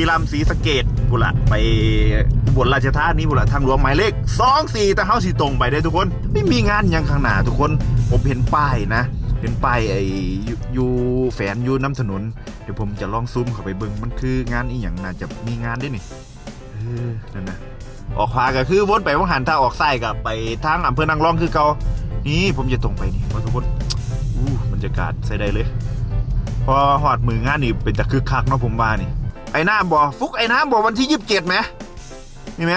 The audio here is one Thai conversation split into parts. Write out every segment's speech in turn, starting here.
รีรัมย์ศรีสะเกดบุละไปอุบลราชธานีบุละทางหลวงหมายเลขสองสี่แต่เฮาสิตรงไปได้ทุกคน ไม่มีงานยังข้างหน้าทุกคน ผมเห็นป้ายนะ เป็นป้ายไอ้อยู่อยู่แฝนอยู่น้ำถนน เดี๋ยวผมจะลองซูมเข้าไปเบิ่งมันคืองานอีหยังน่าจะมีงานด้วยนี่เออนั่นนะออกขวาก็คือวนไปว่างหันถ้าออกซ้ายก็ไปทางอำเภอนางรองคือเก่านี่ผมจะตรงไปนี่ว่าทุกคนอู้บรรยากาศใส่ได้เลย พอหอดมืองานนี่เป็นแต่คึกคักเนาะผมว่านี่ ไอ้น้ำบอฟุกไอ้น้ำบอวันที่ยี่สิบเจ็ดไหมมีไหม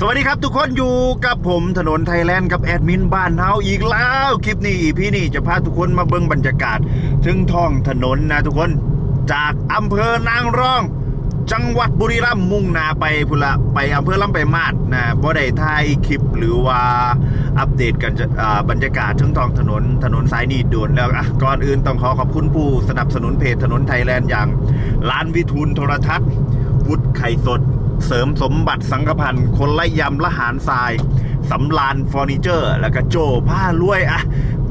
สวัสดีครับทุกคนอยู่กับผมถนนไทยแลนด์กับแอดมินบ้านเฮาอีกแล้วคลิปนี้พี่นี่จะพาทุกคนมาเบิ่งบรรยากาศ ถึงท้องถนนนะทุกคนจากอำเภอนางรอง จังหวัดบุรีรัมย์มุ่งหนาไปพุละไปอำเภอลำไปลายมาดนะบ่ได้ถ่ายคลิปหรือว่าอัปเดตกันจะอ่าบรรยากาศทึงท้องถนนถนนสายนี้ด่วนแล้วอะก่อนอื่นต้องขอขอบคุณผู้สนับสนุนเพจถนนไทยแลนด์อย่างร้านวิทูลโทรทัศน์ วุฒิไข่สด เสริมสมบัติสังกพันธ์คนละยำละหารทรายสำลานเฟอร์นิเจอร์ แล้วก็โจผ้ารวยอะ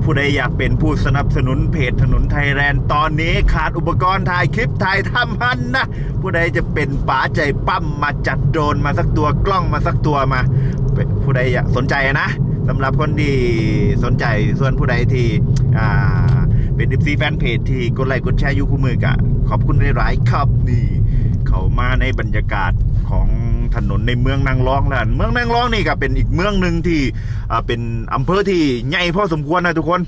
ผู้ใดอยากเป็นผู้สนับสนุนเพจถนนไทยแลนด์ตอนนี้ขาดอุปกรณ์ถ่ายคลิปถ่ายทำพันนะ ผู้ใดจะเป็นป๋าใจปั้มมาจัดโดรนมาสักตัวกล้องมาสักตัวมา ผู้ใดอยากสนใจนะสำหรับคนที่สนใจส่วนผู้ใดที่อ่าเป็นดิซีแฟนเพจที่กดไลค์กดแชร์อยูคู่มือกะขอบคุณหลายๆครับนี่ เขามาในบรรยากาศของ ถนนในเมืองนางรองแล้วเมืองนางรองนี่ก็เป็นอีกเมืองหนึ่งที่เป็นอำเภอที่ใหญ่พอสมควรนะทุกคน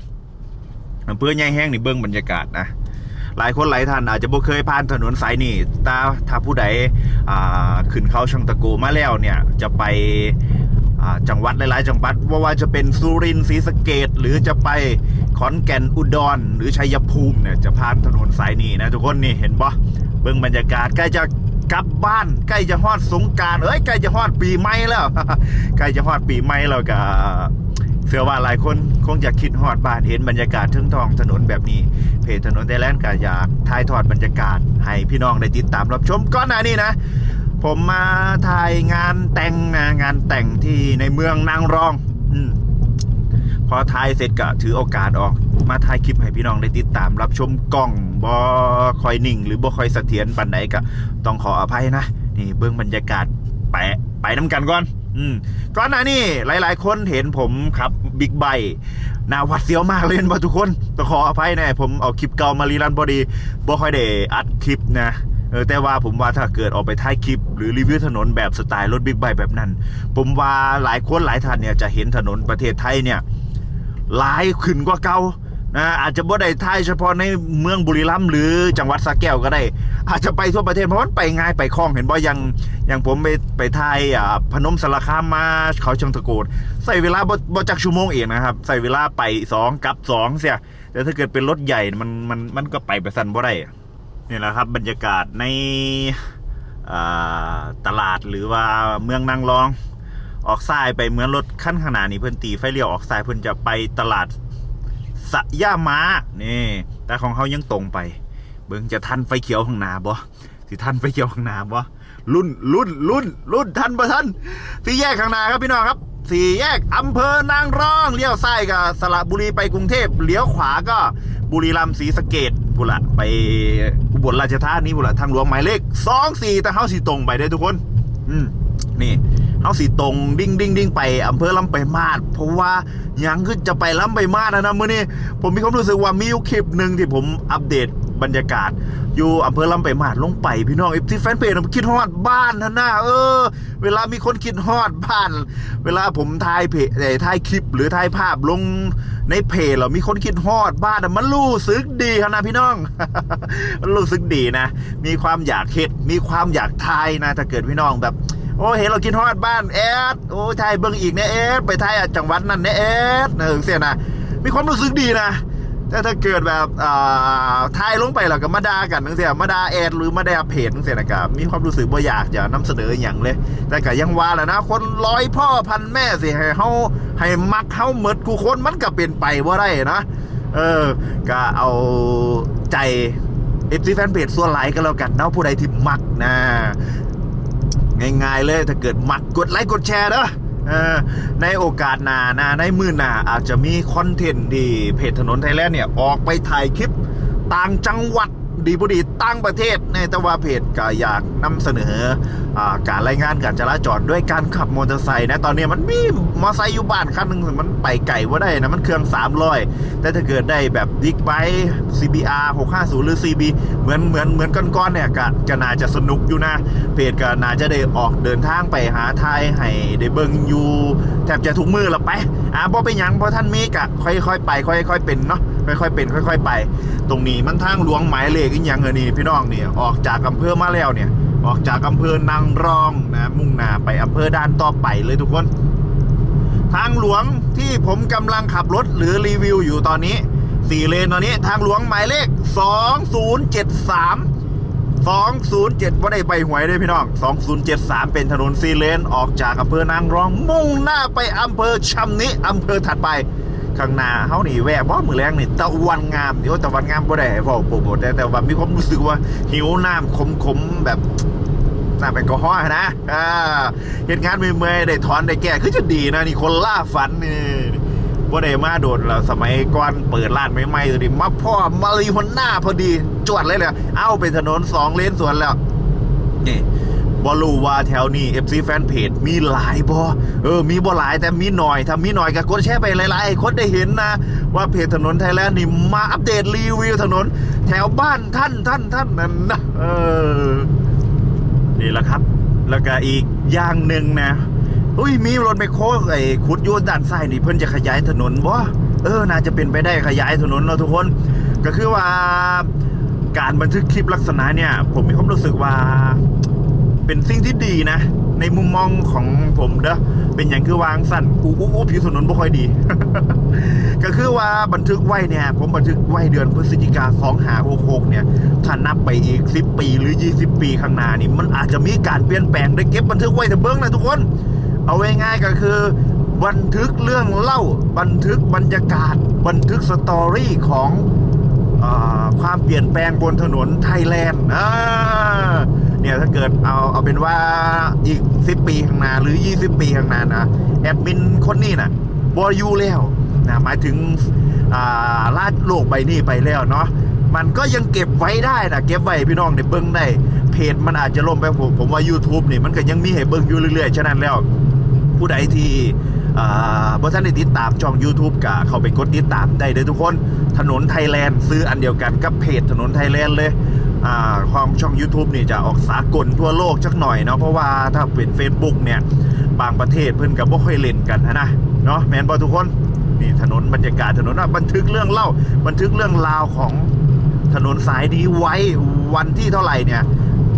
อำเภอใหญ่แห้งนี่เบื้องบรรยากาศนะหลายคนหลายท่านอาจจะบ่เคยผ่านถนนสายนี่ตาถ้าผู้ใดขึ้นเขาช่างตะโกมาแล้วเนี่ยจะไปจังหวัดหลายๆ จังหวัดว่าว่าจะเป็นสุรินทร์ศรีสะเกดหรือจะไปขอนแก่นอุดร หรือชัยภูมิเนี่ยจะผ่านถนนสายนี้นะทุกคนนี่เห็นปะเบิ่งบรรยากาศใกล้จะ กลับบ้านใกล้จะฮอดสงการเอ้ยใกล้จะฮอดปีใหม่แล้วใกล้จะฮอดปีใหม่แล้วก็เชื่อว่าหลายคนคงจะคิดฮอดบ้านเห็นบรรยากาศทึ่งทองถนนแบบนี้ เพจถนนไทยแลนด์ก็อยากถ่ายทอดบรรยากาศ ให้พี่น้องได้ติดตามรับชมก่อนหน้านี้นะ ผมมาถ่ายงานแต่งนงานแต่งที่ในเมืองนางรอง อืมพอถ่ายเสร็จก็ถือโอกาสออกมาถ่ายคลิปให้พี่น้องได้ติดตามรับชมกล้องบอคอยนิ่ง หรือบ่คอยเสถียรปันไหนก็ต้องขออภัยนะ นี่เบื้องบรรยากาศไปไปน้ำกันก่อน อืมก่อนหน้านี้หลาย ๆ คนเห็นผมขับบิ๊กไบค์นาวัดเสียวมากเลยนะทุกคนต้องขออภัยนะผมเอาคลิปเก่ามารีรันพอดีบ่ค่อยได้อัดคลิปนะเออแต่ว่าผมว่าถ้าเกิดออกไปถ่ายคลิป หรือรีวิวถนนแบบสไตล์รถบิ๊กไบค์แบบนั้น ผมว่าหลายคนหลายท่านเนี่ยจะเห็นถนนประเทศไทยเนี่ย หลายขึ้นกว่าเก่านะอาจจะบ่ได้ท่ายเฉพาะในเมืองบุรีรัมย์หรือจังหวัดสระแก้วก็ได้ อาจจะไปทั่วประเทศเพราะมันไปง่ายไปคล่องเห็นบ่อยังอย่างผมไปไปท่ายอ่าพนมสารคามมาเขาเชิงตะโกดใส่เวลาบ่บ่จักชั่วโมงเองนะครับ ใส่เวลาไปสองกลับสองเสียแต่ถ้าเกิดเป็นรถใหญ่มันมันมันก็ไปไปสั่นบ่ได้นี่แหละครับ บรรยากาศในตลาดหรือว่าเมืองนางรอง ออกซ้ายไปเหมือนรถขั้นขางหนาดนี้เพื่อนตีไฟเลี้ยวออกซ้ายเพื่อนจะไปตลาดสะย่ามานี่ แต่ของเขายังตรงไป เบิ่งจะทันไฟเขียวข้างหน้าบ่สิทันไฟเขียวข้างหน้าบ่รุ่นรุ่นรุ่นรุ่นทันบ่ทันสี่แยกข้างหน้าครับพี่น้องครับสี่แยกอำเภอนางรองเลี้ยวซ้ายก็สระบุรีไปกรุงเทพเลี้ยวขวาก็บุรีรัมย์ศรีสะเกดบุละไปอุบลราชธานีบุละทางหลวงหมายเลขสองสี่แต่เขาสีตรงไปได้ทุกคน อืมนี่ เขาสีตรงดิ้งดิ้งดิ้งไปอำเภอลำไปลายมาด เพราะว่ายังคือจะไปลำไปลายมาดนะนะมื่อนี้ผมมีความรู้สึกว่ามีคลิปหนึ่งที่ผมอัปเดตบรรยากาศ อยู่อำเภอลำไปลายมาดลงไปพี่น้องเอฟซีแฟนเพจผมคิดฮอดบ้านนะนะเออ เวลามีคนคิดฮอดบ้าน เวลาผมถ่ายเพจเอ่อถ่ายคลิปหรือถ่ายภาพลงในเพจเรามีคนคิดฮอดบ้านมันรู้สึกดีครับนะพี่น้อง มันรู้สึกดีนะ มีความอยากเฮ็ดมีความอยากทายนะ ถ้าเกิดพี่น้องแบบ อ้เห็นเรากินฮอดบ้านแอดโอ้ไทยเบิ่งอีกเนะแอดไปไทยอะจังหวัดนั่นเนะแอดเออเสียนะมีความรู้สึกดีนะแต่ถ้าเกิดแบบอ่าทายลงไปแล้วก็มาด่ากันนั่นเสียมาด่าแอดหรือมาด่าเพจนั่นเสียนะครับมีความรู้สึกว่อยากจะนำเสนออย่างเลย แต่ก็ยังว่าแหละนะ คนร้อยพ่อพันแม่สิให้เฮาให้มักเฮาเหมิดกูคนมันก็เป็นไปว่าได้นะเออก็เอาใจเอฟซีแฟนเพจส่วนไหลายก็แล้วกันเนาะผู้ใดที่มักนะ ง่ายๆเลยถ้าเกิดมักกดไลค์กดแชร์เด้อในโอกาสหน้านะในมือหน้าอาจจะมีคอนเทนต์ที่เพจถนนไทยแลนด์เนี่ย ออกไปถ่ายคลิปต่างจังหวัด ดีบุดีต่างประเทศในต่ว่าเพจก็อยากนำเสนออาการรายงานการจราจรด้วยการขับมอเตอร์ไซค์นะตอนนี้มันมีมอเตอร์ไซค์อยู่บ้านคันหนึ่งมันไปไก่ว่าได้นะมันเครื่อง 300 แต่ถ้าเกิดได้แบบบิ๊กไบค์ CBR 650 หรือ CB เหมือนเหมือนเหมือนก้อนๆเนี่ยก็ก็น่าจะสนุกอยู่นะ เพจก็น่าจะได้ออกเดินทางไปหาไทยให้ได้เบิ่งอยู่แทบจะทุกมือละไปอ่าบ่ไปนยังเพราะท่านมีกะค่อยๆไป ค่อยๆเป็นเนาะ ค่อยๆเป็น ค่อย ๆ ไป ตรงนี้มันทางหลวงหมายเลขอีกอย่างเออนี่พี่น้องเนี่ยออกจากอำเภอมาแล้วเนี่ย ออกจากอำเภอนางรองนะมุ่งหน้าไปอำเภอด้านต่อไปเลยทุกคน ทางหลวงที่ผมกำลังขับรถหรือรีวิวอยู่ตอนนี้สี่เลนตอนนี้ทางหลวงหมายเลข 2073 207ว่าได้ไปหวยด้วยพี่น้อง 2073 เป็นถนนซีเลน ออกจากอำเภอนางรองมุ่งหน้าไปอำเภอชำนิอำเภอถัดไป ข้างหน้าเฮานี่แวะบ่มือแรงนี่ตะวันงามเดี๋ยวตะวันงามบ่ได้ให้เว้าโปรโมทแต่แต่ว่ามีความรู้สึกว่าหิวน้ำขมๆแบบน้ำแอลกอฮอล์นะอ่าเหตุงานเมื่อยๆได้ถอนได้แก้คือจะดีนะนี่คนล่าฝันนี่ว่ได้มาโดนแล้วสมัยก่อนเปิดร้านใหม่ๆเลยดิมาพ่อมารีฮอนหน้าพอดีจวดเลยเลยเอาไปถนนสองเลนสวนแล้วนี่ บอรู้ว่าแถวนี้ FC แฟนเพจมีหลายบอเออ มีบ่หลายแต่มีหน่อยถ้ามีหน่อยก็กดแชร์ไปหลายๆคนได้เห็นนะ ว่าเพจถนนไทยแลนด์นี่มาอัปเดตรีวิวถนน แถวบ้านท่านท่านท่านนั่นนะเออนี่แหละครับ แล้วก็อีกอย่างหนึ่งนะอุ้ยมีรถไมคโครไอ้ขุดยูด้านซ้ายนี่เพิ่นจะขยายถนนบ่เออ น่าจะเป็นไปได้ขยายถนนเนาะทุกคน ก็คือว่าการบันทึกคลิปลักษณะเนี่ย ผมมีความรู้สึกว่า เป็นสิ่งที่ดีนะ ในมุมมองของผมเด้อเป็นอย่างคือวางสั้นอู้อู้อู้ผิวถนนบ่ค่อยดี ก็คือว่าบันทึกไว้เนี่ย ผมบันทึกไว้เดือนพฤศจิกา2 5 6 6เนี่ย ถ้านับไปอีก10ปีหรือ20ปีข้างหน้านี่ มันอาจจะมีการเปลี่ยนแปลงได้เก็บบันทึกไว้เถอะเบิ้งนะทุกคน เอาไว้ง่ายๆก็คือ บันทึกเรื่องเล่า บันทึกบรรยากาศ บันทึกสตอรี่ของความเปลี่ยนแปลงบนถนนไทยแลนด์อ่า เนี่ยถ้าเกิดเอาเอาเป็นว่าอีก10ปีข้างหน้าหรือ20ปีข้างหน้านะแอดมินคนนี้นะบอยูแล้วนะหมายถึงอ่าลาดโลกใบนี้ไปแล้วเนาะมันก็ยังเก็บไว้ได้นะเก็บไว้พี่น้องได้เบิ้งได้เพจมันอาจจะล่มไปผมผมว่า YouTube นี่มันก็ยังมีให้เบิ้งอยู่เรื่อยๆ ฉะนั้นแล้วผู้ใดที่อ่าบ่ท่านได้ติดตามช่อง YouTube กะเขาไปกดติดตามได้เลยทุกคนถนนไทยแลนด์ซื้ออันเดียวกันกับเพจถนนไทยแลนด์เลย อ่าความช่อง YouTube นี่จะออกสากลทั่วโลกจักหน่อยเนาะเพราะว่าถ้าเป็น Facebook เนี่ย บางประเทศเพิ่นกับบ่ค่อยเล่นกันนะเนาะแมนบอทุกคนนี่ถนนบรรยากาศถนนบันทึกเรื่องเล่า บันทึกเรื่องราวของถนนสายนี้ไว้วันที่เท่าไหร่เนี่ย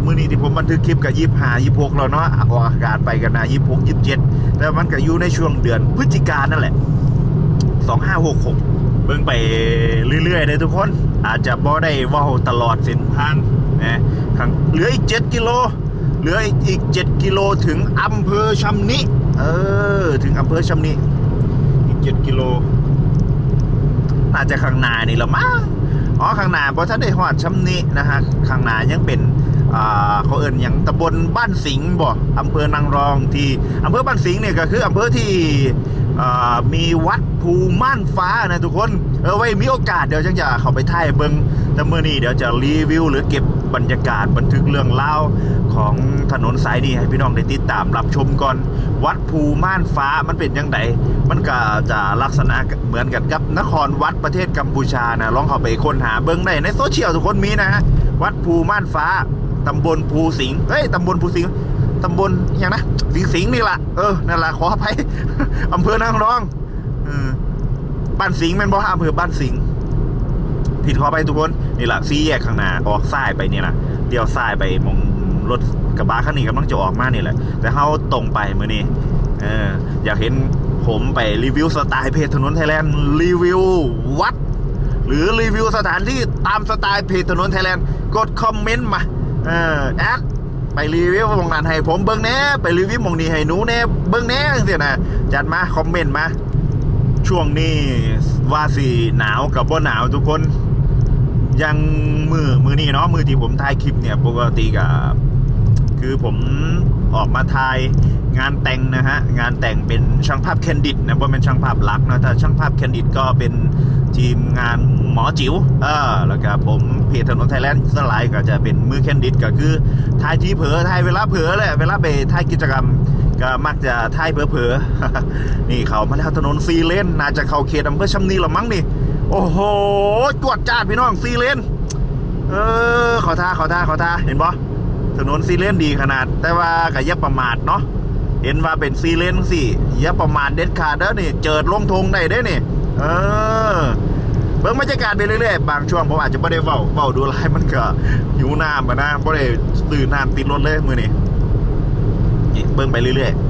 มือนี้ที่ผมบันทึกคลิปกับยี่ห้ายี่หกแล้วเนาะออกอากาศไปกันนะยี่หกยี่เจ็ดแต่มันก็อยู่ในช่วงเดือนพฤศจิกานนั่นแหละสองห้าหกหกเบิ่งไปเรื่อยๆเลยทุกคน อาจจะบ่ได้ว่าตลอดเส้นทางนะข้างเหลืออีกเจ็ดกิโล เหลืออีกเจ็ดกิโลถึงอำเภอชำนิเออ ถึงอำเภอชำนิอีกเจ็ดกิโล น่าจะข้างหน้านี่ละมั้งอ๋อข้างหน้าเพราะท่านได้หอดชำนินะฮะข้างหน้ายังเป็นอ่าเขาเอิญอย่างตำบลบ้านสิงห์บ่อำเภอนางรองที่อำเภอบ้านสิงห์เนี่ยก็คืออำเภอที่อ่ามีวัดภูม่านฟ้านะทุกคน เออไว้มีโอกาสเดี๋ยวจังจะเข้าไปถ่ายเบิงแต่เมื่อนี้เดี๋ยวจะรีวิวหรือเก็บบรรยากาศบันทึกเรื่องเล่าของถนนสายนี้ให้พี่น้องได้ติดตามรับชมก่อน วัดภูม่านฟ้ามันเป็นยังไงมันก็จะลักษณะเหมือนกันกับนครวัดประเทศกัมพูชานะลองเข้าไปค้นหาเบิ้งได้ในโซเชียลทุกคนมีนะฮะวัดภูม่านฟ้าตำบลภูสิงห์เฮ้ยตำบลภูสิงห์ตำบลอย่างนะสิงสิงนี่แหละเออนั่นแหละขออภัยอำเภอนางรองเออ บ้านสิงห์แม่นบ่อำเภอบ้านสิงห์ผิดขอไปทุกคนนี่แหละซีแยกข้างหน้าออกซ้ายไปนี่แหละเดี๋ยวซ้ายไปมองรถกระบะคันนี้กำลังจะออกมานี่แหละ แต่เขาตรงไปมื่อนี้เอออยากเห็นผมไปรีวิวสไตล์เพจถนนไทยแลนด์รีวิววัด หรือรีวิวสถานที่ตามสไตล์เพจถนนไทยแลนด์กดคอมเมนต์มาเออแอดไปรีวิวมองนั้นให้ผมเบิ้งแน่ไปรีวิวมองนี้ให้หนูแน่เบิ้งแน่จังซี่นะจัดมาคอมเมนต์มา ช่วงนี้ว่าสิหนาวกับว่าหนาวทุกคน ยังมือมือนี่เนาะมือที่ผมถ่ายคลิปเนี่ย ปกติกับ คือผมออกมาถ่ายงานแต่งนะฮะ งานแต่งเป็นช่างภาพแคนดิดนะเพราะเป็นช่างภาพลักนะถ้าช่างภาพแคนดิดก็เป็นทีมงานหมอจิ๋วเออแล้วก็ผมเพจถนนไทยแลนด์สไลด์ก็จะเป็นมือแคนดิดก็คือถ่ายที่เผลอถ่ายเวลาเผลอแหละเวลาไปถ่ายกิจกรรมก็มักจะถ่ายเผลอๆ นี่เขามาแล้วถนนซีเลนน่าจะเข้าเขตอำเภอชำนีละมั้งนี่ โอ้โห จวดจ้าพี่น้องซีเลน เออ ขอท่าขอท่าขอท่าเห็นปะ ถนนซีเลนดีขนาด แต่ว่าก็อย่าประมาทเนาะเห็นว่าเป็นซีเลนสิอย่าประมาทเด็ดขาดเด้อนี่ เจิดลงทงได้เด้อนี่ เออเบิ่งบรรยากาศไปเรื่อยๆบางช่วงผมอาจจะไม่ได้เฝ้าเฝ้าดูไลฟ์มันก็หิวน้ำอะนะไม่ได้ตื่นน้ำติดรถเลยมือนี่เบิ่งไปเรื่อยๆ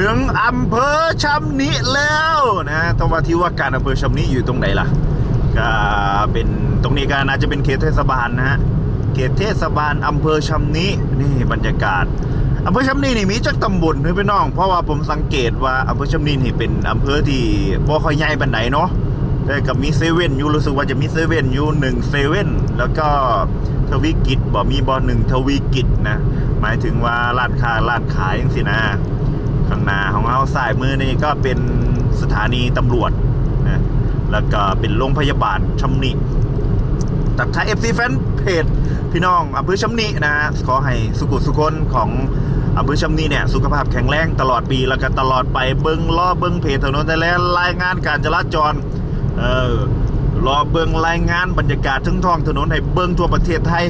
ถึง อำเภอชำนิแล้วนะต้องว่าที่ว่าการอำเภอชำนิอยู่ตรงไหนล่ะ ก็เป็นตรงนี้ก็น่าจะเป็นเขตเทศบาลนะฮะ เขตเทศบาลอำเภอชำนินี่บรรยากาศอำเภอชำนินี่มีจักตำบลเฮ้ยพี่น้อง เพราะว่าผมสังเกตว่าอำเภอชำนินี่เป็นอำเภอที่บ่ค่อยใหญ่ปานไหนเนาะแต่กับมีเซเว่นอยู่รู้สึกว่าจะมีเซเว่นอยู่หนึ่งเซเว่นแล้วก็ทวีกิจบ่มีบ่หนึ่งทวีกิจนะ หมายถึงว่าร้านค้าร้านขายอย่างสินะ ข้างหน้าของเราสายมือนี่ก็เป็นสถานีตำรวจนะแล้วก็เป็นโรงพยาบาลชำนิตับท้ายเอฟซีแฟนเพจพี่น้องอำเภอชำนินะฮะขอให้สุขุสุคนของอำเภอชำนิเนี่ยสุขภาพแข็งแรงตลอดปีแล้วก็ตลอดไปเบิ้งล้อเบิ้งเพจถนนแต่แล้วรายงานการจราจรเออรอเบิ้งรายงานบรรยากาศทั้งท้องถนนให้เบิ้งทั่วประเทศไทย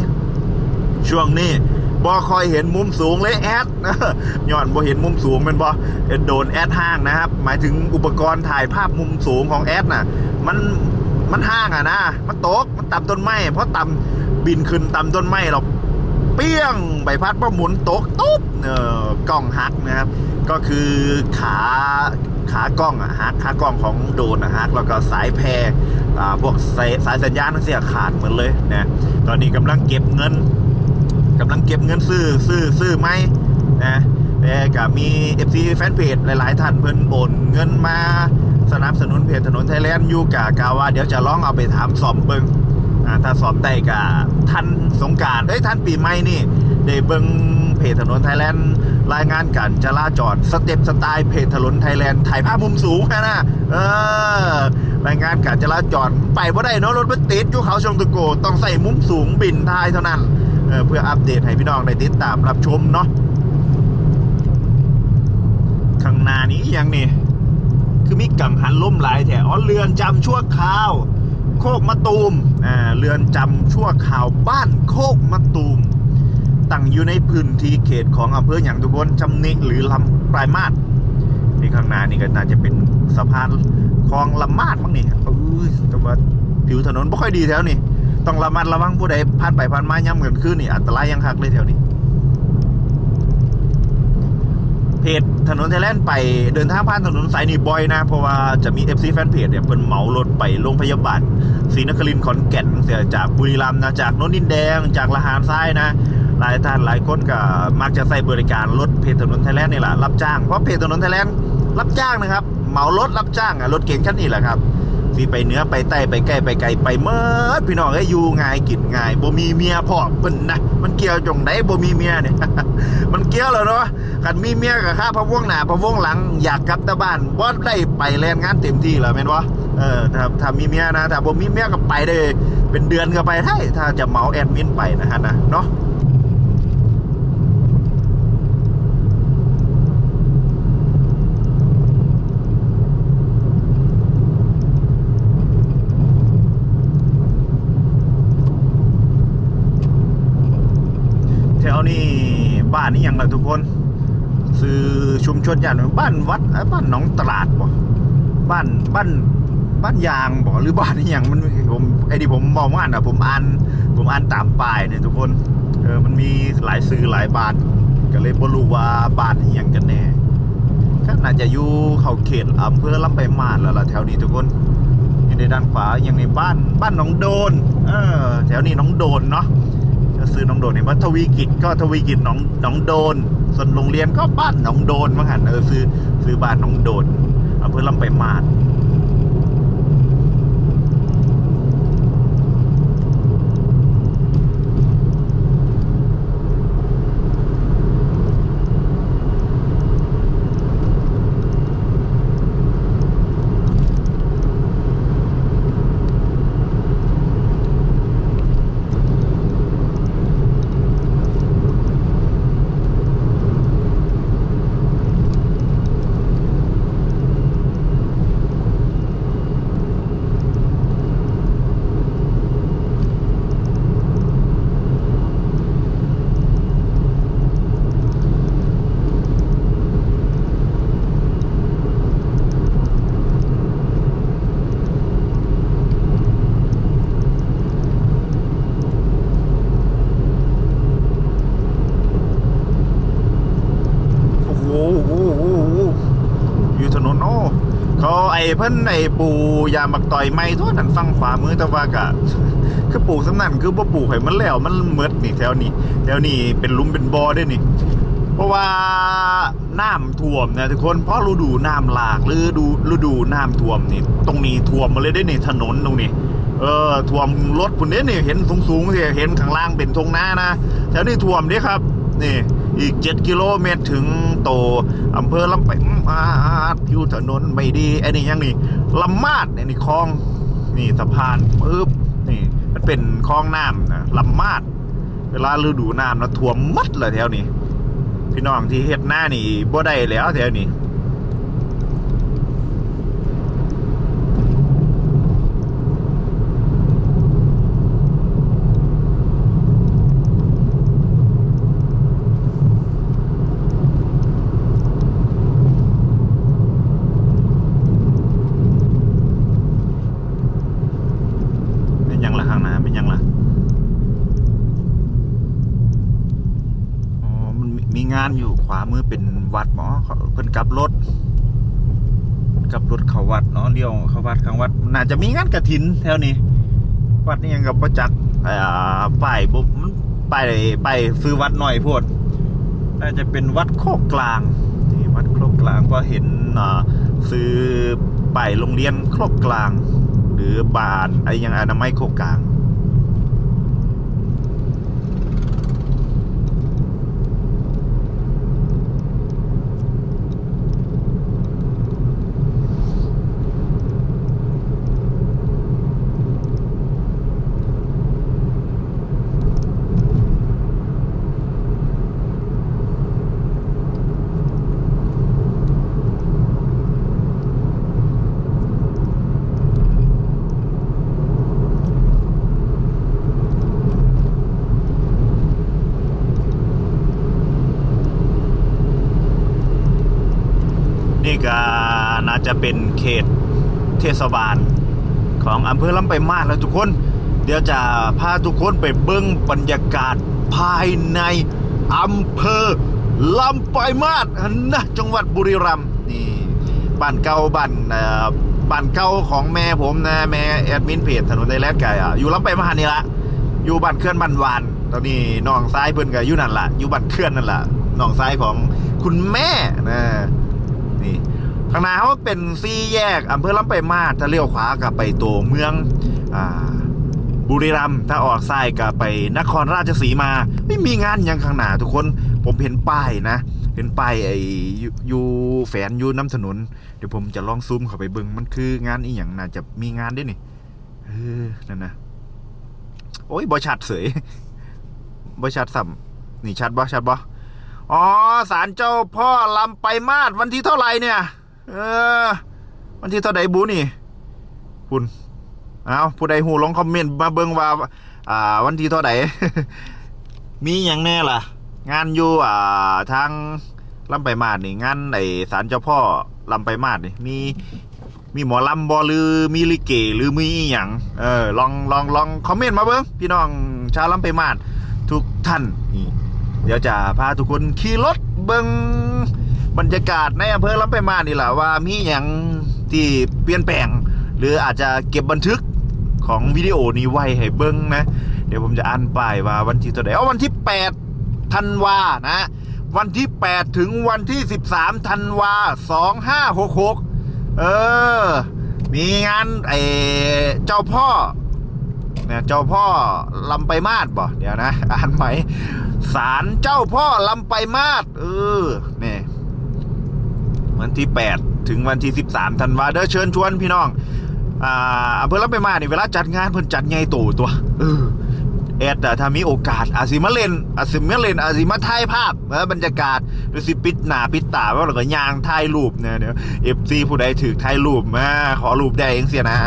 ช่วงนี้ บอคอยเห็นมุมสูงเลยแอดย้อนบอเห็นมุมสูงเป็นบอโดนแอดห้างนะครับ หมายถึงอุปกรณ์ถ่ายภาพมุมสูงของแอดน่ะ มันมันห้างอะนะ มันตก มันต่ำต้นไม้เพราะต่ำบินขึ้นต่ำต้นไม้หรอกเปี้ยงใบพัดว่าหมุนตกตุ๊บเออกล้องฮักนะครับ ก็คือขาขากล้องอะฮักขากล้องของโดรนอะฮักแล้วก็สายแพรอ่าพวกสายสายสัญญาณทั้งเสียขาดหมดเลยนะตอนนี้กำลังเก็บเงิน กำลังเก็บเงินซื้อซื้อซื้อไหมนะแต่ก็มี FC แฟนเพจหลาย ๆ ท่านเพิ่นโอนเงินมาสนับสนุนเพจถนนไทยแลนด์อยู่กะกาว่า เดี๋ยวจะลองเอาไปถามสอมเบิงอ่าถ้าสอบได้กับท่านสงการเอ้ท่านปีใหม่นี่ได้เบิงเพจถนนไทยแลนด์รายงานการจราจรสเต็ปสไตล์เพจถนนไทยแลนด์ถ่ายภาพมุมสูงนะนะเออรายงานการจราจรไปบ่ได้เนาะรถมันติดอยู่เขาชงตะโก ต้องใส่มุมสูงบินทายเท่านั้น เพื่ออัปเดตให้พี่น้องได้ติดตามรับชมเนาะข้างหน้านี้ยังนี่คือมีกังหันล้มหลายแถอ๋อเรือนจำชั่วคราว โคกมะตูมอ่าเรือนจำชั่วคราวบ้านโคกมะตูมตั้งอยู่ในพื้นที่เขตของอำเภออย่างทุกคนจำนิหรือลำปลายมาดนี่ข้างหน้านี่ก็น่าจะเป็นสะพานคลองลำมาดมั้งนี่เออแต่ว่าผิวถนนไม่ค่อยดีแถวนี้ ต้องระมัดระวังผู้ใดผ่านไปผ่านมาย่ำเงินขึ้นนี่อันตรายยังคักเลยแถวนี้เพจถนนไทยแลนด์ไปเดินทางผ่านถนนสายนี้บ่อยนะ เพราะว่าจะมี FC แฟนเพจเนี่ยเพิ่นเหมารถไปโรงพยาบาลศรีนครินทร์ขอนแก่นเสียจากบุรีรัมย์นะจากนนดินแดงจากละหารทรายนะ หลายท่านหลายคนก็มักจะใส่บริการรถเพจถนนไทยแลนด์นี่แหละรับจ้างเพราะเพจถนนไทยแลนด์รับจ้างนะครับเหมารถรับจ้างอะรถเก๋งคันนี้แหละครับ สิไปเนื้อไปใต้ไปใกล้ไปไกลไปเมื่อพี่น้องเอ้ยอยู่ง่ายกินง่ายบ่มีเมียพอเพิ่นนะมันเกี่ยวจงไหนบ่มีเมียเนี่ยมันเกี่ยวแล้วเนาะคันมีเมียกับข้าพะวงหน้าพะวงหลังอยากกลับต่บ้านบ่ได้ไปแลนงานเต็มที่แล้วแม่นบ่เออถ้าถ้ามีเมียนะถ้าบ่มีเมียก็ไปได้เป็นเดือนก็ไปได้ถ้าจะเหมาแอดมินไปนะฮะนะเนาะ วนี้บ้านนี้ยังละทุกคนซื้อชุมชนอย่างบ้านวัดบ้านหนองตลาดบ่บ้านบ้านบ้านยางบ่หรือบ้านนี้ยังมันผมไอ้ที่ผมมองว่าอ่านอะผมอ่านผมอ่านตามป้ายเนี่ยทุกคนเออมันมีหลายซื้อหลายบ้านก็เลยบ่รู้ว่าบ้านนี้ยังกันแน่ก็น่าจะอยู่เขาเขตอำเภอลำไปมาดแล้วล่ะแถวนี้ทุกคนอยู่ในด้านขวาอย่างในบ้านบ้านหน้องโดนเออแถวนี้หน้องโดนเนาะ ก็ซื้อน้องโดนเนี่ยว่าทวีกิจก็ทวีกิจน้องน้องโดน ส่วนโรงเรียนก็บ้านน้องโดนมั้งหันเออซื้อซื้อบ้านน้องโดนอำเภอลำไปลายมาด โอ้โหโอ้โหโอ้โหอยู่ถนนโอ้ เขาไอ้เพิ่นไอ้ปูยามักต่อยไม้ทั่วนั้นฟังขวามือแต่ว่ากะคือปลูกสำนันคือบ่ปลูกให้มันแล้วมันเมดนี่แถวนี้ แถวนี้เป็นลุมเป็นบ่อด้วยนี่ เพราะว่าน้ำท่วมนะทุกคนเพราะฤดูน้ำหลากหรือดูฤดูน้ำท่วมนี่ ตรงนี้ท่วมมาเลยได้นี่ถนนตรงนี้ เออท่วมรถคุณเนี้นี่เห็นสูงๆสิเห็นข้างล่างเป็นทงหน้านะแถวนี้ท่วมเด้ครับ นี่ อีก 7 กิโลเมตรถึงโตอำเภอลำไปมาดอยู่ถนนไม่ดีไอ้นี่ยังนี่ลำมาดเนี่ยนี่คลองนี่สะพานปึ๊บนี่ มันเป็นคลองน้ำนะลำมาด เวลาฤดูน้ำนะท่วมมัดเลยแถวนี้ พี่น้องที่เฮ็ดหน้านี่บ่ได้แล้วแถวนี้ เป็นหยังล่ะข้างหน้าเป็นหยังล่ะ อ๋อ มันมีมีงานอยู่ขวามือเป็นวัดหมอเขาเพิ่นกลับรถกลับรถเขาวัดเนาะเลี้ย วัดข้างวัด น่าจะมีงานกระถินแถวนี้ วัดนี่ยังกับประจักษ์อ่าป้ายบ่มันป้ายป้ายซื้อวัดหน่อยพวด น่าจะเป็นวัดโคกกลางที่วัดโคกกลางก็เห็นซื้อป้ายโรงเรียนโคกกลาง หรือบานไอ้ยังอนามัยโคกกลาง นี่ก็น่าจะ เป็นเขตเทศบาล ของอำเภอลำไปลายมาศแล้วทุกคน เดี๋ยวจะพาทุกคนไปเบิ้งบรรยากาศภายในอำเภอลำไปลายมาศนะจังหวัดบุรีรัมย์นี่บ้านเก่าบ้านบ้านเก่าของแม่ผมนะแม่แอดมินเพจถนนไดแลดไก่อะอยู่ลำไปลายมาศนี่ละอยู่บ้านเคลื่อนบ้านวาน ตอนนี้น้องซ้ายเพิ่นก็อยู่นั่นละอยู่บ้านเคลื่อนนั่นละน้องซ้ายของคุณแม่นะนี่ ข้างหน้าเขาเป็นซี่แยกอำเภอลำไปมาศถ้าเลี้ยวขวากับไปตัวเมืองอ่าบุรีรัมย์ถ้าออกซ้ายกับไปนครราชสีมา ไม่มีงานยังข้างหน้าทุกคนผมเห็นป้ายนะ เห็นป้ายไอ้อยู่อยู่แฝนอยู่น้ำถนน เดี๋ยวผมจะลองซูมเข้าไปเบิ่งมันคืองานอีหยังน่าจะมีงานด้วยนี่เออนั่นนะโอ้ยบ่ชัดเสยบ่ชัดสัมนี่ชัดบ่ชัดบ่อ๋อศาลเจ้าพ่อลำไปมาดวันที่เท่าไหร่เนี่ย เออวันที่เท่าไหร่บูนี่คุณเอาผู้ใดหูลองคอมเมนต์มาเบิ่งว่า อ่า วันที่เท่าไหร่มีอย่างแน่ล่ะ งานอยู่อ่าทางลำไปมาดนี่งานไอศาลเจ้าพ่อลำไปมาดนี่มีมีหมอลำบอหรือมีลิเกหรือมีอย่างเออลองลองลองคอมเมนต์มาเบิ่งพี่น้องชาวลำไปมาดทุกท่าน เดี๋ยวจะพาทุกคนขี่รถเบิง บรรยากาศในอำเภอลำไปมานี่แหละว่ามีอย่างที่เปลี่ยนแปลง หรืออาจจะเก็บบันทึกของวิดีโอนี้ไว้ให้เบิ้งนะ เดี๋ยวผมจะอ่านป้ายว่าวันที่เท่าไหร่อ๋อวันที่8ธันวานะ วันที่ 8 ถึงวันที่ 13ธันวา2566 เออ มีงานไอเจ้าพ่อเนี่ยเจ้าพ่อลำไปมาดบ่เดี๋ยวนะ อ่านไหมศาลเจ้าพ่อลำไปมาดเออเน วันที่ 8 ถึงวันที่ 13ธันวาเด้อเชิญชวนพี่น้องอ่าอำเภอลำไปมาดนี่เวลาจัดงานเพิ่นจัดใหญ่โตตัวเออแอดถ้ามีโอกาสอาจสิมาเลนอาจสิมาเลนอาจสิมาถ่ายภาพบรรยากาศหรือสิปิดหน้าปิดตาว่าเราก็ยางถ่ายรูปเนี่ยเดี๋ยวเอฟซีผู้ใดถือถ่ายรูปมาขอรูปได้เองเสียนะ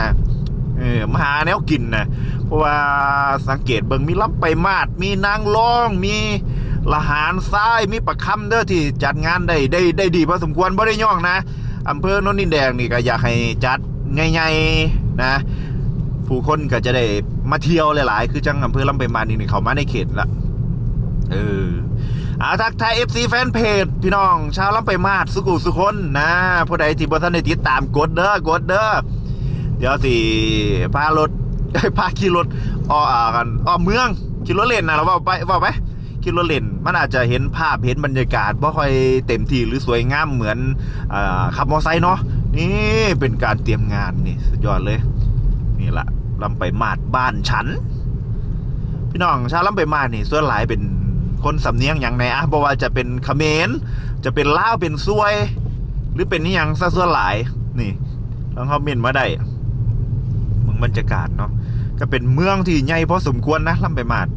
เออมาหาแนวกินนะเพราะว่าสังเกตเบิ่งมีล้ำไปมาดมีนางร้องมี ละหารทรายมีประคำเด้อที่จัดงานได้ได้ได้ดีพอสมควรบ่ได้ย่องนะอำเภอโนนดินแดงนี่ก็อยากให้จัดง่ายๆนะ ผู้คนก็จะได้มาเที่ยวหลายๆ คือจังอำเภอลำไปายมานี่นี่เขามาในเขตละเอออาทักทายเอฟซีแฟนเพจพี่น้อง ชาวลำไปมาดสุกุสุคนนะผู้ใดที่บ่ทันได้ติดตามกดเด้อกดเด้อเดี๋ยวสิพารถพาขี่รถอออ่ากันออเมืองขี่รถเล่นนะเราว่าไปว่าไป ขี่รถเล่นมันอาจจะเห็นภาพเห็นบรรยากาศบ่ค่อยเต็มที่หรือสวยงามเหมือนอขับมอไซค์เนาะนี่เป็นการเตรียมงานนี่สุดยอดเลย นี่ละลำไปมาดบ้านฉัน พี่น้องชาวลำไปมาดนี่ส่วนหลายเป็นคนสำเนียงอย่างไหนอะบอกว่าจะเป็นเขมรจะเป็นลาวเป็นซวย หรือเป็นนี่ยังซะส่วนหลายนี่ลองคอมเมนต์มาได้เมืองบรรยากาศเนาะก็เป็นเมืองที่ใหญ่พอสมควรนะลำไปมาด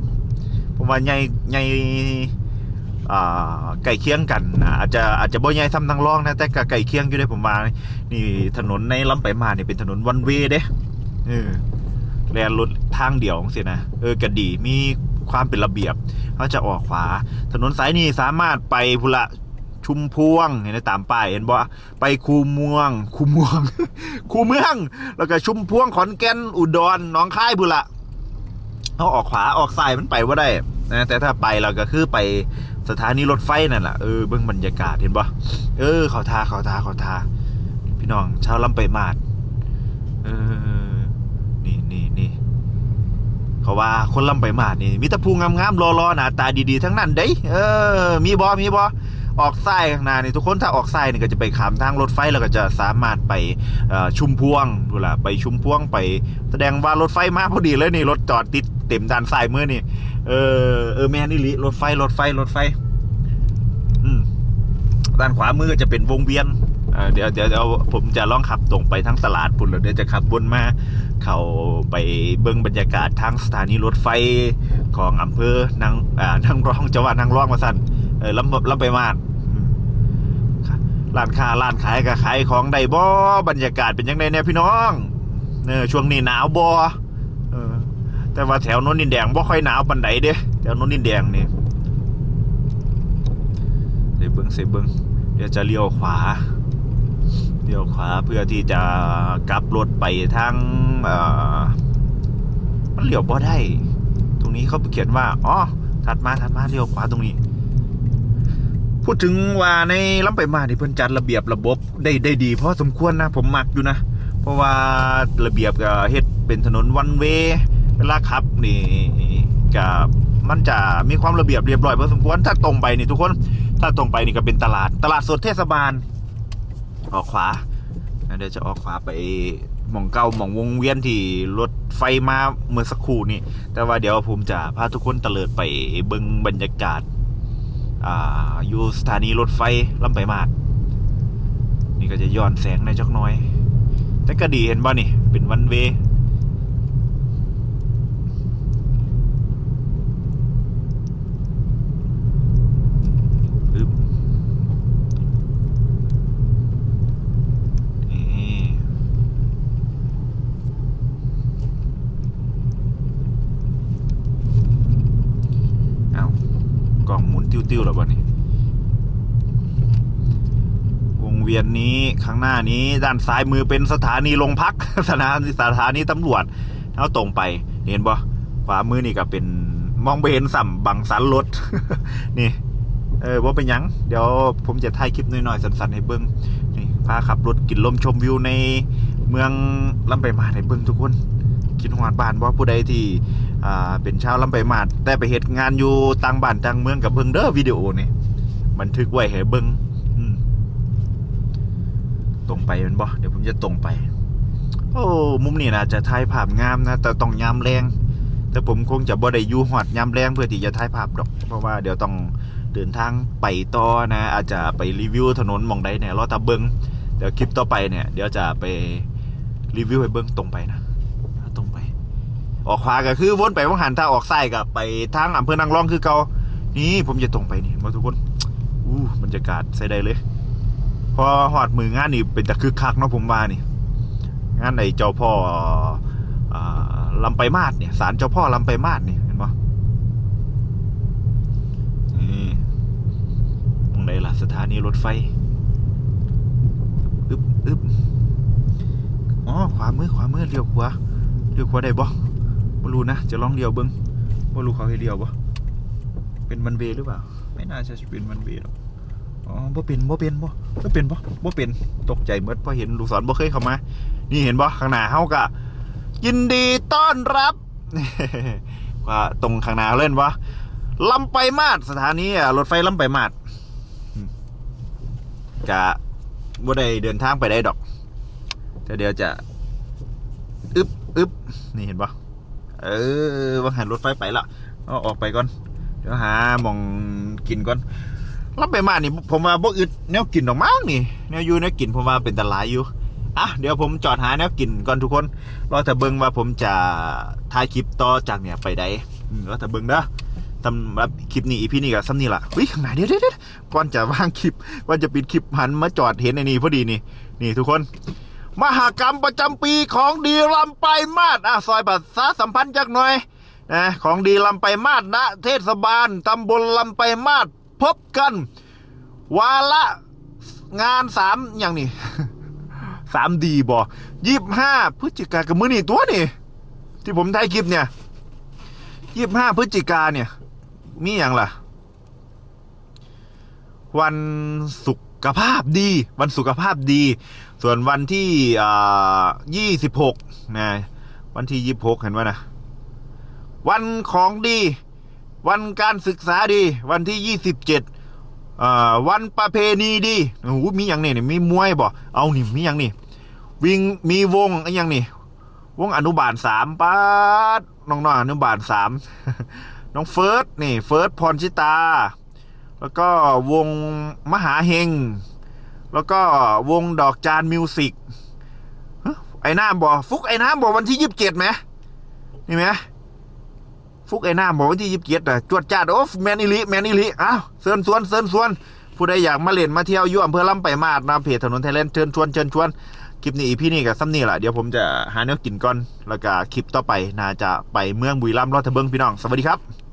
ผมว่าใหญ่ใหญ่ไก่เคียงกันนะอาจจะอาจจะบ่ใหญ่ซ้ำทางรองนะแต่ก็ไก่เคียงอยู่ได้ผมว่านี่ถนนในลำไปมาดนี่เป็นถนนวันเวเด้เออแลนรถทางเดียวสินะเออกระดีมีความเป็นระเบียบเขาจะออกขวา ถนนสายนี้สามารถไปพุละชุมพวงเห็นไหมตามป้ายเห็นบ่ไปคูมืองคูมืองคูเมือง แล้วก็ชุมพวงขอนแก่นอุดรหนองคายพุละเขาออกขวาออกซ้ายมันไปว่าได้ นะแต่ถ้าไปเราก็คือไปสถานีรถไฟนั่นแหละเออเบื้องบรรยากาศเห็นปะเออเขาทาเขาทาเขาทา พี่น้องชาวลำไปมาดเออนี่นี่นี่เขาว่าคนลำไปมาดนี่มีแตะพูงามๆรอๆหน้าตาดีๆทั้งนั้นเด้เออ มีบอมีบอ ออกซ้ายข้างหน้านี่ทุกคนถ้าออกซ้ายนี่ก็จะไปขามทางรถไฟแล้วก็จะสามารถไปเอ่อชุมพวงดูล่ะไปชุมพวงไป แสดงว่ารถไฟมาพอดีเลยนี่รถจอดติดเต็มด้านซ้ายมือนี่เออเออแม่นี่ลิรถไฟรถไฟรถไฟอืมด้านขวามือก็จะเป็นวงเวียนเดี๋ยวเดี๋ยวเดี๋ยวผมจะล่องขับตรงไปทั้งตลาดปุ่นแล้วเดี๋ยวจะขับบนมา เข้าไปเบิ่งบรรยากาศทางสถานีรถไฟของอำเภอนางอ่านางรองจังหวัดนางรองมาสั่น เออลำลำไปมาดอืมร้านค้าร้านขายก็ขายของได้บ่บรรยากาศเป็นยังไงเนี่ยพี่น้องเออช่วงนี้หนาวบ่เออ แต่ว่าแถวโน้นดินแดงบ่ค่อยหนาวปานใดเด้แถวโน้นดินแดงนี่เสยเบิ่งเสยเบิ่งเดี๋ยวจะเลี้ยวขวาเลี้ยวขวาเพื่อที่จะกลับรถไปทางเอ่อมันเลี้ยวบ่ได้ ตรงนี้เขาเขียนว่าอ๋อถัดมาถัดมาเลี้ยวขวาตรงนี้ พูดถึงว่าในลำไปลายมาที่เพิ่นจัดระเบียบระบบได้ได้ดีพอสมควรนะผมมักอยู่นะ เพราะว่าระเบียบก็เฮ็ดเป็นถนนวันเวเวลาขับนี่ก็มันจะมีความระเบียบเรียบร้อยพอสมควรถ้าตรงไปนี่ทุกคน ถ้าตรงไปนี่ก็เป็นตลาด ตลาดสดเทศบาล ออกขวาเดี๋ยวจะออกขวาไปหมองเก้าหมองวงเวียนที่รถไฟมาเมื่อสักครู่นี่แต่ว่าเดี๋ยวผมจะพาทุกคนเตลิดไปเบิ่งบรรยากาศ อ่าอยู่สถานีรถไฟลำไปมาดนี่ก็จะย้อนแสงในจักน้อย แต่ก็ดีเห็นบ่นี่ เป็นวันเวอึ๊บนี่เอากล่องหมุน ติ้วๆแล้วบ่นี่วงเวียนนี้ข้างหน้านี้ ด้านซ้ายมือเป็นสถานีโรงพักสถานีสถานีตำรวจเอาตรงไป เห็นบ่ขวามือนี่ก็เป็นมองไปเห็นสัมบังสันรถนี่ เออว่าเป็นยัง เดี๋ยวผมจะถ่ายคลิปหน่อยๆสั้นๆให้เบิ้งนี่พาขับรถกินลมชมวิวในเมืองลำไปมาให้เบิ้งทุกคน คิดฮอดบ้านว่าผู้ใดที่อ่าเป็นชาวลำไปมาศแต่ไปเหตุงานอยู่ต่างบ้านต่างเมืองกับเบิ้งเด้อวิดีโอนี่บันทึกไว้ให้เบิ้งอืมตรงไปแมันบ่เดี๋ยวผมจะตรงไป โอ้มุมนี้นะจะถ่ายภาพงามนะแต่ต้องยามแรงแต่ผมคงจะบ่ได้อยู่หอดยามแรงเพื่อที่จะถ่ายภาพดอก เพราะว่าเดี๋ยวต้องเดินทางไปต่อนะ อาจจะไปรีวิวถนนหมองใดเนี่ยรอตาเบิงเดี๋ยวคลิปต่อไปเนี่ย เดี๋ยวจะไปรีวิวให้เบิงตรงไปนะ ออกขวาก็คือวนไปว่างหันถ้าออกซ้ายก็ไปทางอำเภอนางรองคือเก่านี่ผมจะตรงไปนี่มาทุกคนอู้บรรยากาศใส่ได้เลย พอหอดมืองานนี่เป็นตะคึกคักเนาะผมว่านี่ งานในเจ้าพ่ออ่าลำไปมาดเนี่ยศาลเจ้าพ่อลำไปมาดเนี่ยเห็นปะนี่ตรงไหนล่ะสถานีรถไฟอึบอึบอ๋อขวามือขวามือเลี้ยวขวาเลี้ยวขวาได้บ่ บรูนะ จะลองเลี้ยวเบิ้งบรูเขาให้เลี้ยวบ่เป็นวันเวหรือเปล่า ไม่น่าจะเป็นวันเวหรอกอ๋อบ่เป็นบ่เป็นบ่บ่เป็นบ่บ่เป็นตกใจเมื่อพอเห็นลูกศรบ่เคยเข้ามา นี่เห็นบ่ข้างหน้าเฮากะยินดีต้อนรับว่าตรงข้างหน้าเล่นวะลำไปมาดสถานีรถไฟลำไปมาดกะบ่ได้เดินทางไปได้ดอกแต่เดี๋ยวจะอึบอึบนี่เห็นปะ เออว่าหันรถไฟไปละเอาออกไปก่อน เดี๋ยวหามองกินก่อนลำไปมานี่ผมว่าบ่อึดแนวกินดอกมั้งนี่แนวอยู่แนวกินผมว่าเป็นตลายอยู่อะเดี๋ยวผมจอดหาแนวกินก่อนทุกคนรอแต่เบิงว่าผมจะถ่ายคลิปต่อจากเนี่ยไปได้อืมรอแต่เบิงเด้อสำหรับคลิปนี้อีพีนี้กับซ้ำนี่ละวิข้างหน้าเดี๋ยวเดี๋ยวเดี๋ยวก่อนจะวางคลิปก่อนจะปิดคลิปหันมาจอดเห็นในนี่พอดีนี่นี่ทุกคน มหากรรมประจำปีของดีลำไปมาดอะซอยบัตรสาสัมพันธ์จักหน่อยนะของดีลำไปมาดนะเทศบาลตำบลลำไปมาดพบกัน วาระงานสามอย่างนี้สามดีบอยี่บห้าพฤศจิกากับมือนี่ตัวนี่ที่ผมถ่ายคลิปเนี่ยยี่บห้าพฤศจิกาเนี่ย มีอย่างล่ะ วันสุขภาพดี วันสุขภาพดี ส่วนวันที่ยี่สิบหกนะวันที่ยี่สิบหกเห็นว่านะวันของดี วันการศึกษาดี วันที่ยี่สิบเจ็ดวันประเพณีดีโอ้โหมีอย่างนี่มีมวยบ่เอานี่มีอย่างนี่วิ่งมีวงอะไรอย่างนี่วงอนุบาลสามป้าดน้องอนุบาลสามน้องเฟิร์สนี่เฟิร์สพรชิตา แล้วก็วงมหาเฮง แล้วก็วงดอกจานมิวสิกไอ้น้ำบอกฟุกไอ้น้ำบอกวันที่ยี่สิบเจ็ดไหมนี่ไหมฟุกไอ้น้ำบอกวันที่ยี่สิบเจ็ดอะจวดจ้าดโอ้แมนอิลิแมนอิลิอ้าวเซินสวนเซินสวน ผู้ใดอยากมาเล่นมาเที่ยวอยู่อำเภอลำไปมาดนะเพจถนนไทยแลนด์เชิญชวนเชิญชวนคลิปนี้อีพี่นี่กับซ้ำนี่แหละเดี๋ยวผมจะหาแนวกินก่อน แล้วก็คลิปต่อไปน่าจะไปเมืองบุรีรัมย์รอดทะเบิงพี่น้อง สวัสดีครับ